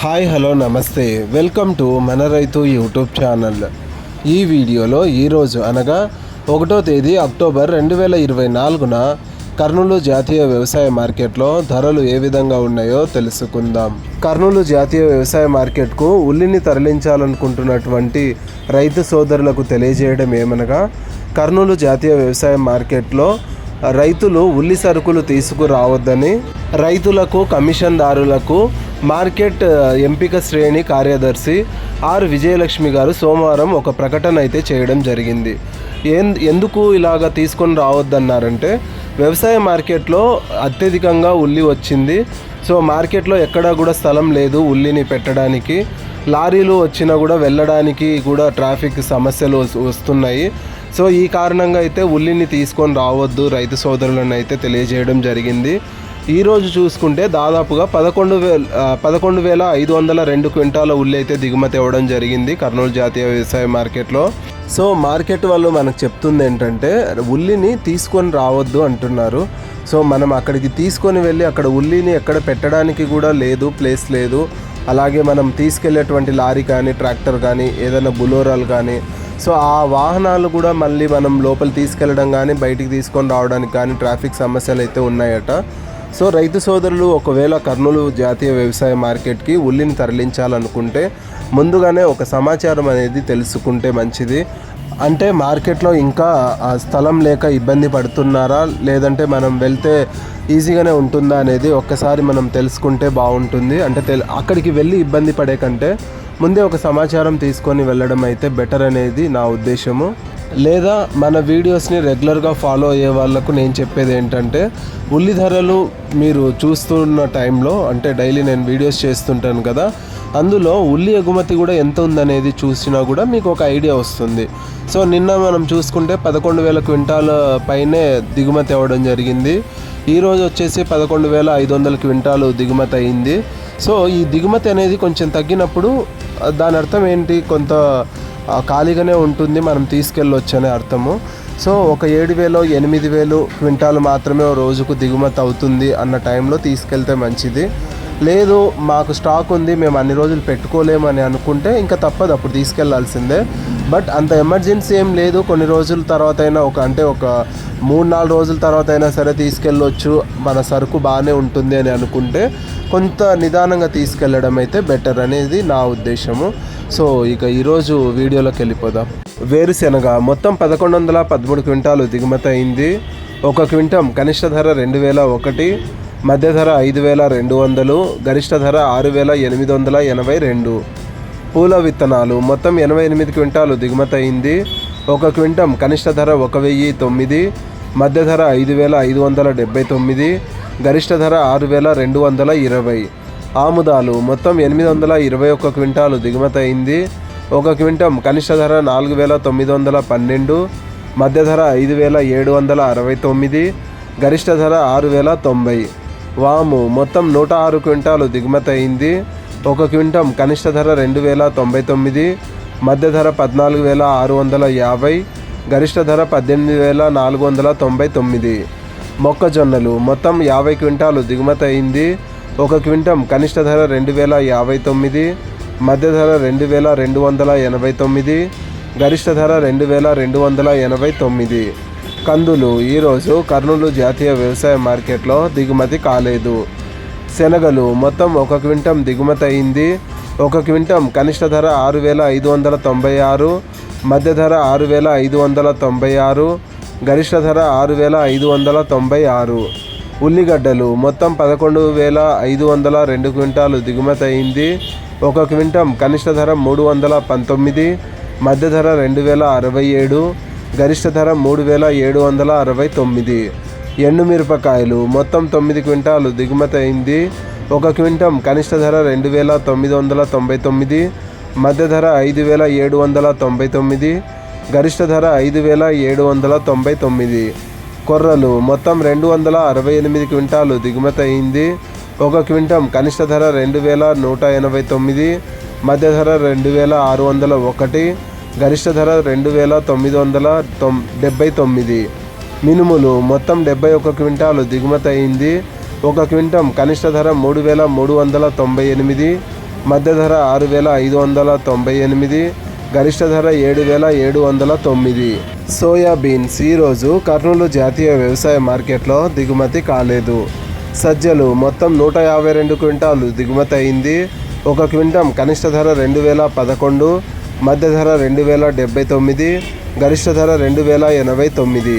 Hi hello నమస్తే. Welcome to మన రైతు యూట్యూబ్ ఛానల్. ఈ వీడియోలో ఈరోజు అనగా ఒకటో తేదీ అక్టోబర్ రెండు వేల ఇరవై నాలుగున కర్నూలు జాతీయ వ్యవసాయ మార్కెట్లో ధరలు ఏ విధంగా ఉన్నాయో తెలుసుకుందాం. కర్నూలు జాతీయ వ్యవసాయ మార్కెట్కు ఉల్లిని తరలించాలనుకుంటున్నటువంటి రైతు సోదరులకు తెలియజేయడం ఏమనగా కర్నూలు జాతీయ వ్యవసాయ మార్కెట్లో రైతులు ఉల్లి సరుకులు తీసుకురావద్దని రైతులకు కమిషన్దారులకు మార్కెట్ ఎంపిక శ్రేణి కార్యదర్శి ఆర్. విజయలక్ష్మి గారు సోమవారం ఒక ప్రకటన అయితే చేయడం జరిగింది. ఏం ఎందుకు ఇలాగ తీసుకొని రావద్దన్నారంటే వ్యవసాయ మార్కెట్లో అత్యధికంగా ఉల్లి వచ్చింది. సో మార్కెట్లో ఎక్కడా కూడా స్థలం లేదు ఉల్లిని పెట్టడానికి. లారీలు వచ్చినా కూడా వెళ్ళడానికి కూడా ట్రాఫిక్ సమస్యలు వస్తున్నాయి. సో ఈ కారణంగా అయితే ఉల్లిని తీసుకొని రావద్దు రైతు సోదరులను అయితే తెలియజేయడం జరిగింది. ఈరోజు చూసుకుంటే దాదాపుగా పదకొండు వేల పదకొండు వేల ఐదు వందల రెండు క్వింటాల ఉల్లి అయితే దిగుమతి అవ్వడం జరిగింది కర్నూలు జాతీయ వ్యవసాయ మార్కెట్లో. సో మార్కెట్ వాళ్ళు మనకు చెప్తుంది ఏంటంటే ఉల్లిని తీసుకొని రావద్దు అంటున్నారు. సో మనం అక్కడికి తీసుకొని వెళ్ళి అక్కడ ఉల్లిని ఎక్కడ పెట్టడానికి కూడా లేదు ప్లేస్ లేదు. అలాగే మనం తీసుకెళ్ళేటువంటి లారీ కానీ ట్రాక్టర్ కానీ ఏదైనా బులోరాలు కానీ సో ఆ వాహనాలు కూడా మళ్ళీ మనం లోపల తీసుకెళ్ళడం కానీ బయటికి తీసుకొని రావడానికి కానీ ట్రాఫిక్ సమస్యలు అయితే ఉన్నాయట. సో రైతు సోదరులు ఒకవేళ కర్నూలు జాతీయ వ్యవసాయ మార్కెట్కి ఉల్లిని తరలించాలనుకుంటే ముందుగానే ఒక సమాచారం అనేది తెలుసుకుంటే మంచిది. అంటే మార్కెట్లో ఇంకా ఆ స్థలం లేక ఇబ్బంది పడుతున్నారా? లేదంటే మనం వెళ్తే ఈజీగానే ఉంటుందా అనేది ఒక్కసారి మనం తెలుసుకుంటే బాగుంటుంది. అంటే తెల్ అక్కడికి వెళ్ళి ఇబ్బంది పడే కంటే ముందే ఒక సమాచారం తీసుకొని వెళ్ళడం అయితే బెటర్ అనేది నా ఉద్దేశము. లేదా మన వీడియోస్ని రెగ్యులర్గా ఫాలో అయ్యే వాళ్ళకు నేను చెప్పేది ఏంటంటే ఉల్లి ధరలు మీరు చూస్తున్న టైంలో అంటే డైలీ నేను వీడియోస్ చేస్తుంటాను కదా అందులో ఉల్లి ఎగుమతి కూడా ఎంత ఉందనేది చూసినా కూడా మీకు ఒక ఐడియా వస్తుంది. సో నిన్న మనం చూసుకుంటే పదకొండు వేల క్వింటాల పైనే దిగుమతి అవ్వడం జరిగింది. ఈరోజు వచ్చేసి పదకొండు వేల ఐదు వందల క్వింటాలు దిగుమతి అయింది. సో ఈ దిగుమతి అనేది కొంచెం తగ్గినప్పుడు దాని అర్థం ఏంటి? కొంత ఖాళీగానే ఉంటుంది మనం తీసుకెళ్ళొచ్చు అనే అర్థము. సో ఒక ఏడు వేలు ఎనిమిది వేలు క్వింటాలు మాత్రమే రోజుకు దిగుమతి అవుతుంది అన్న టైంలో తీసుకెళ్తే మంచిది. లేదు మాకు స్టాక్ ఉంది మేము అన్ని రోజులు పెట్టుకోలేమని అనుకుంటే ఇంకా తప్పదు అప్పుడు తీసుకెళ్ళాల్సిందే. బట్ అంత ఎమర్జెన్సీ ఏం లేదు. కొన్ని రోజుల తర్వాత అయినా ఒక అంటే ఒక మూడు నాలుగు రోజుల తర్వాత అయినా సరే తీసుకెళ్ళొచ్చు. మన సరుకు బాగానే ఉంటుంది అని అనుకుంటే కొంత నిదానంగా తీసుకెళ్ళడం అయితే బెటర్ అనేది నా ఉద్దేశము. సో ఇక ఈరోజు వీడియోలోకి వెళ్ళిపోదాం. వేరుశెనగ మొత్తం పదకొండు వందల పదమూడు క్వింటాలు దిగుమతి అయింది. ఒక క్వింటం కనిష్ట ధర రెండు వేల ఒకటి మధ్య ధర ఐదు వేల రెండు వందలు గరిష్ట ధర ఆరు వేల ఎనిమిది వందల ఎనభై రెండు. పూల విత్తనాలు మొత్తం ఎనభై ఎనిమిది క్వింటాలు దిగుమతి అయింది. ఒక క్వింటం కనిష్ట ధర ఒక వెయ్యి తొమ్మిది మధ్య ధర ఐదు వేల ఐదు వందల డెబ్బై తొమ్మిది గరిష్ట ధర ఆరు వేల రెండు వందల ఇరవై. ఆముదాలు మొత్తం ఎనిమిది వందల ఇరవై ఒక్క క్వింటాలు దిగుమతి అయింది. ఒక క్వింటం కనిష్ట ధర నాలుగు వేల తొమ్మిది వందల పన్నెండు మధ్య ధర ఐదు వేల ఏడు వందల అరవై తొమ్మిది గరిష్ట ధర ఆరు వేల తొంభై. వాము మొత్తం నూట ఆరు క్వింటాలు దిగుమతి అయింది. ఒక క్వింటం కనిష్ట ధర రెండు వేల తొంభై తొమ్మిది మధ్య ధర పద్నాలుగు వేల ఆరు వందల యాభై గరిష్ట ధర పద్దెనిమిది వేల నాలుగు వందల తొంభై తొమ్మిది. మొక్కజొన్నలు మొత్తం యాభై క్వింటాలు దిగుమతి అయింది. ఒక క్వింటం కనిష్ట ధర రెండు వేల యాభై తొమ్మిది మధ్య ధర రెండు వేల రెండు వందల ఎనభై తొమ్మిది గరిష్ట ధర రెండు వేల రెండు వందల ఎనభై తొమ్మిది. కందులు ఈరోజు కర్నూలు జాతీయ వ్యవసాయ మార్కెట్లో దిగుమతి కాలేదు. శనగలు మొత్తం ఒక క్వింటం దిగుమతి అయింది. ఒక క్వింటం కనిష్ట ధర ఆరు వేల ఐదు వందల తొంభై ఆరు మధ్య ధర ఆరు వేల ఐదు వందల తొంభై ఆరు గరిష్ట ధర ఆరు వేల ఐదు వందల తొంభై ఆరు. ఉల్లిగడ్డలు మొత్తం పదకొండు వేల ఐదు వందల రెండు క్వింటాలు దిగుమతి అయింది. ఒక క్వింటం కనిష్ట ధర మూడు వందల పంతొమ్మిది మధ్య ధర రెండు వేల అరవై ఏడు గరిష్ట ధర మూడు వేల ఏడు వందల అరవై తొమ్మిది. ఎండుమిరపకాయలు మొత్తం తొమ్మిది క్వింటాలు దిగుమతి అయింది. ఒక క్వింటం కనిష్ట ధర రెండు వేల తొమ్మిది వందల తొంభై తొమ్మిది. మధ్య ధర ఐదు వేల ఏడు వందల తొంభై తొమ్మిది. గరిష్ట ధర ఐదు వేల ఏడు వందల తొంభై తొమ్మిది. కొర్రలు మొత్తం రెండు వందల అరవై ఎనిమిది క్వింటాలు దిగుమతి అయింది. ఒక క్వింటం కనిష్ట ధర రెండు వేల నూట ఎనభై తొమ్మిది. మధ్య ధర రెండు వేల ఆరు వందల ఒకటి. గరిష్ట ధర రెండు వేల తొమ్మిది వందల తొం డెబ్బై తొమ్మిది. మినుములు మొత్తం డెబ్బై ఒక క్వింటాలు దిగుమతి అయింది. ఒక క్వింటం కనిష్ట ధర మూడు వేల మూడు వందల తొంభై ఎనిమిది మధ్య ధర ఆరు వేల ఐదు వందల తొంభై ఎనిమిది గరిష్ట ధర ఏడు వేల ఏడు వందల తొమ్మిది. సోయాబీన్స్ ఈరోజు కర్నూలు జాతీయ వ్యవసాయ మార్కెట్లో దిగుమతి కాలేదు. సజ్జలు మొత్తం నూట యాభై రెండు క్వింటాలు దిగుమతి అయింది. ఒక క్వింటం కనిష్ట ధర రెండు వేల పదకొండు మధ్య ధర రెండు వేల డెబ్బై తొమ్మిది గరిష్ట ధర రెండు వేల ఎనభై తొమ్మిది.